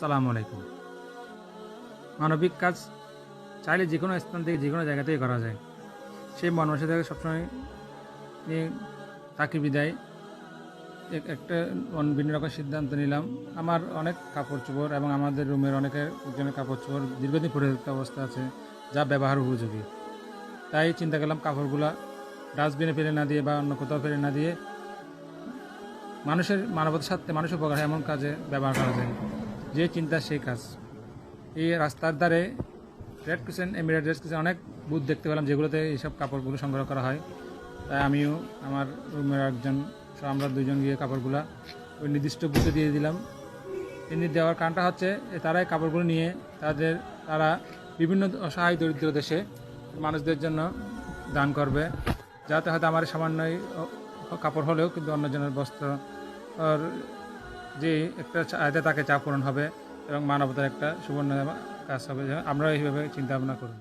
সালাম আলাইকুম। মানবিক কাজ চাইলে যে কোনো স্থান থেকে যে কোনো জায়গা থেকে করা যায়। সেই মানুষের থেকে সবসময় তাকে বিদায়। এক- একটা ভিন্ন রকম সিদ্ধান্ত নিলাম। আমার অনেক কাপড় চোপড় এবং আমাদের রুমের অনেকের জনের কাপড় চোপড় দীর্ঘদিন পরে অবস্থা আছে, যা ব্যবহার উপযোগী। তাই চিন্তা করলাম কাপড়গুলা ডাস্টবিনে ফেলে না দিয়ে বা অন্য কোথাও ফেলে না দিয়ে মানুষের মানবতার সাথে মানুষের উপকার এমন কাজে ব্যবহার করা যায়। যে চিন্তা সেই কাজ। এই রাস্তার ধারে red kitchen emirate red kitchen অনেক বুথ দেখতে পেলাম যেগুলোতে এইসব কাপড়গুলো সংগ্রহ করা হয়। তাই আমিও আমার রুমের একজন আমরা দুজন গিয়ে কাপড়গুলো ওই নির্দিষ্ট বুথে দিয়ে দিলাম। তিনি দেওয়ার কারণটা হচ্ছে যে তারা কাপড়গুলো নিয়ে তাদের, তারা বিভিন্ন অসহায় দরিদ্র দেশে মানুষদের জন্য দান করবে। যাতে হয়তো আমার সামান্যই কাপড় হলেও কিন্তু অন্যজনের বস্ত্র যে একটা আয়তে তাকে চাপ পূরণ হবে এবং মানবতার একটা সুবর্ণ কাজ হবে। আমরা এইভাবে চিন্তা ভাবনা করুন।